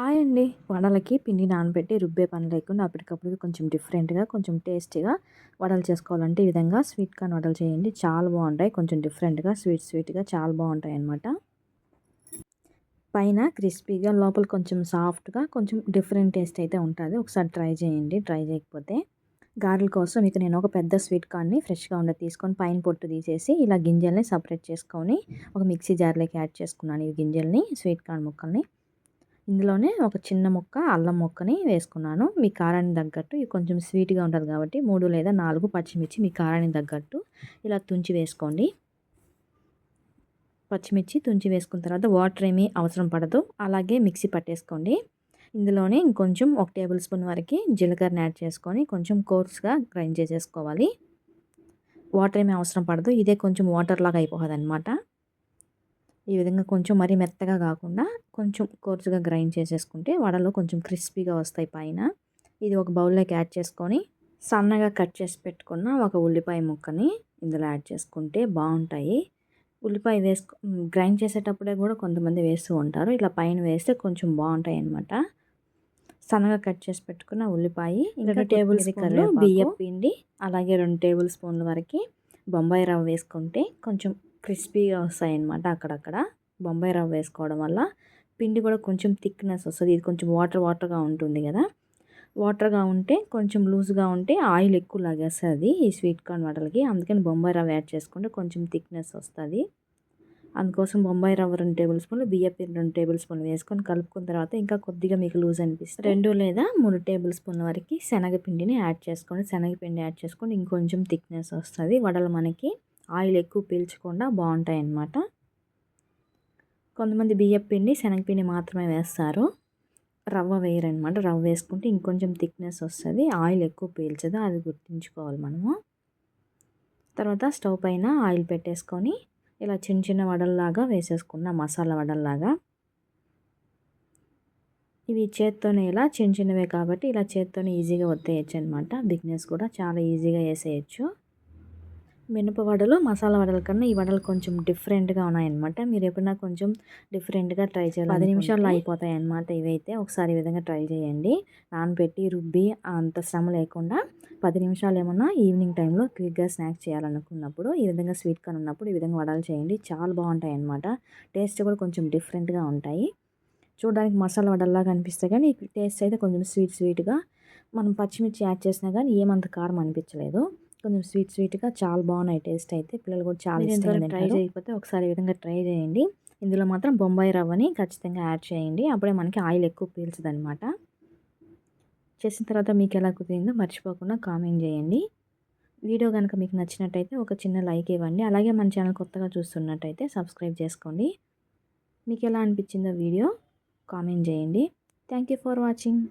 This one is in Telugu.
హాయ్ అండి. వడలకి పిండి నానబెట్టి రుబ్బే పని లేకుండా అప్పటికప్పుడు కొంచెం డిఫరెంట్గా కొంచెం టేస్టీగా వడలు చేసుకోవాలంటే ఈ విధంగా స్వీట్ కార్న్ వడలు చేయండి. చాలా బాగుంటాయి. కొంచెం డిఫరెంట్గా స్వీట్ స్వీట్గా చాలా బాగుంటాయి అన్నమాట. పైన క్రిస్పీగా లోపల కొంచెం సాఫ్ట్గా కొంచెం డిఫరెంట్ టేస్ట్ అయితే ఉంటుంది. ఒకసారి ట్రై చేయండి. ట్రై చేయకపోతే గారెల కోసం ఇక నేను ఒక పెద్ద స్వీట్ కార్న్ని ఫ్రెష్గా ఉండే తీసుకొని పైన పొట్టు తీసేసి ఇలా గింజల్ని సపరేట్ చేసుకొని ఒక మిక్సీ జార్లోకి యాడ్ చేసుకున్నాను. ఈ గింజల్ని స్వీట్ కార్న్ ముక్కల్ని. ఇందులోనే ఒక చిన్న ముక్క అల్లం ముక్కని వేసుకున్నాను. మీ కారానికి తగ్గట్టు ఇది కొంచెం స్వీట్గా ఉంటుంది కాబట్టి మూడు లేదా నాలుగు పచ్చిమిర్చి మీ కారానికి తగ్గట్టు ఇలా తుంచి వేసుకోండి. పచ్చిమిర్చి తుంచి వేసుకున్న తర్వాత వాటర్ ఏమీ అవసరం పడదు. అలాగే మిక్సీ పట్టేసుకోండి. ఇందులోనే ఇంకొంచెం ఒక టేబుల్ స్పూన్ వరకు జీలకర్రని యాడ్ చేసుకొని కొంచెం కోర్స్గా గ్రైండ్ చేసేసుకోవాలి. వాటర్ ఏమీ అవసరం పడదు. ఇదే కొంచెం వాటర్ లాగా అయిపోతుంది అనమాట ఈ విధంగా కొంచెం మరీ మెత్తగా కాకుండా కొంచెం కోర్సుగా గ్రైండ్ చేసేసుకుంటే వడలు కొంచెం క్రిస్పీగా వస్తాయి పైన. ఇది ఒక బౌల్లోకి యాడ్ చేసుకొని సన్నగా కట్ చేసి పెట్టుకున్న ఒక ఉల్లిపాయ ముక్కని ఇందులో యాడ్ చేసుకుంటే బాగుంటాయి. ఉల్లిపాయ వేసుకో గ్రైండ్ చేసేటప్పుడే కూడా కొంతమంది వేస్తూ ఉంటారు. ఇలా పైన వేస్తే కొంచెం బాగుంటాయి అనమాట సన్నగా కట్ చేసి పెట్టుకున్న ఉల్లిపాయ రెండు టేబుల్ స్పూన్లు బియ్యం పిండి అలాగే రెండు టేబుల్ స్పూన్ల వరకు బొంబాయి రవ్వ వేసుకుంటే కొంచెం క్రిస్పీగా వస్తాయి అన్నమాట అక్కడక్కడ. బొంబాయి రవ్వ వేసుకోవడం వల్ల పిండి కూడా కొంచెం థిక్నెస్ వస్తుంది. ఇది కొంచెం వాటర్ వాటర్గా ఉంటుంది కదా. వాటర్గా ఉంటే కొంచెం లూజ్గా ఉంటే ఆయిల్ ఎక్కువ లాగేస్తుంది ఈ స్వీట్ కార్న్ వడలకి అందుకని బొంబాయి రవ్వ యాడ్ చేసుకుంటే కొంచెం థిక్నెస్ వస్తుంది. అందుకోసం బొంబాయి రవ్వ రెండు టేబుల్ స్పూన్లు బియ్యపి రెండు టేబుల్ స్పూన్లు వేసుకొని కలుపుకున్న తర్వాత ఇంకా కొద్దిగా మీకు లూజ్ అనిపిస్తుంది రెండు లేదా మూడు టేబుల్ స్పూన్ల వరకు శనగపిండిని యాడ్ చేసుకోండి శనగపిండి యాడ్ చేసుకొని ఇంకొంచెం థిక్నెస్ వస్తుంది. వడలు మనకి ఆయిల్ ఎక్కువ పీల్చకుండా బాగుంటాయి అన్నమాట కొంతమంది బియ్యం పిండి శనగపిండి మాత్రమే వేస్తారు. రవ్వ వేయరనమాట రవ్వ వేసుకుంటే ఇంకొంచెం థిక్నెస్ వస్తుంది ఆయిల్ ఎక్కువ పీల్చదు అది గుర్తుంచుకోవాలి మనము. తర్వాత స్టవ్ పైన ఆయిల్ పెట్టేసుకొని ఇలా చిన్న చిన్న వడల్లాగా వేసేసుకున్న మసాలా వడల్లాగా. ఇవి చేత్తోనే ఇలా చిన్న చిన్నవే కాబట్టి ఇలా చేత్తోనే ఈజీగా వత్తేయచ్చు అనమాట బిగ్నెస్ కూడా చాలా ఈజీగా వేసేయచ్చు. మినప వడలు మసాలా వడల కన్నా ఈ వడలు కొంచెం డిఫరెంట్గా ఉన్నాయన్నమాట. మీరు ఎప్పుడైనా కొంచెం డిఫరెంట్గా ట్రై చేయాలి పది నిమిషాల్లో అయిపోతాయి అన్నమాట ఇవైతే. ఒకసారి ఈ విధంగా ట్రై చేయండి. నానబెట్టి రుబ్బి అంత శ్రమ లేకుండా పది నిమిషాలు ఏమన్నా ఈవినింగ్ టైంలో క్విక్గా స్నాక్స్ చేయాలనుకున్నప్పుడు ఈ విధంగా స్వీట్ కార్న్ ఉన్నప్పుడు ఈ విధంగా వడలు చేయండి. చాలా బాగుంటాయి అన్నమాట టేస్ట్ కూడా కొంచెం డిఫరెంట్గా ఉంటాయి. చూడడానికి మసాలా వడల్లాగా అనిపిస్తాయి కానీ టేస్ట్ అయితే కొంచెం స్వీట్ స్వీట్గా మనం పచ్చిమిర్చి యాడ్ చేసినా కానీ ఏమంత కారం అనిపించలేదు. కొంచెం స్వీట్ స్వీట్గా చాలా బాగున్నాయి టేస్ట్ అయితే. పిల్లలు కూడా చాలా ఇష్టంగా ట్రై చేయకపోతే ఒకసారి ఈ విధంగా ట్రై చేయండి. ఇందులో మాత్రం బొంబాయి రవ్వని ఖచ్చితంగా యాడ్ చేయండి. అప్పుడే మనకి ఆయిల్ ఎక్కువ పీల్చదనమాట చేసిన తర్వాత మీకు ఎలా కుదిరిందో మర్చిపోకుండా కామెంట్ చేయండి. వీడియో కనుక మీకు నచ్చినట్టయితే ఒక చిన్న లైక్ ఇవ్వండి. అలాగే మన ఛానల్ కొత్తగా చూస్తున్నట్టయితే సబ్స్క్రైబ్ చేసుకోండి. మీకు ఎలా అనిపించిందో వీడియో కామెంట్ చేయండి. Thank for watching.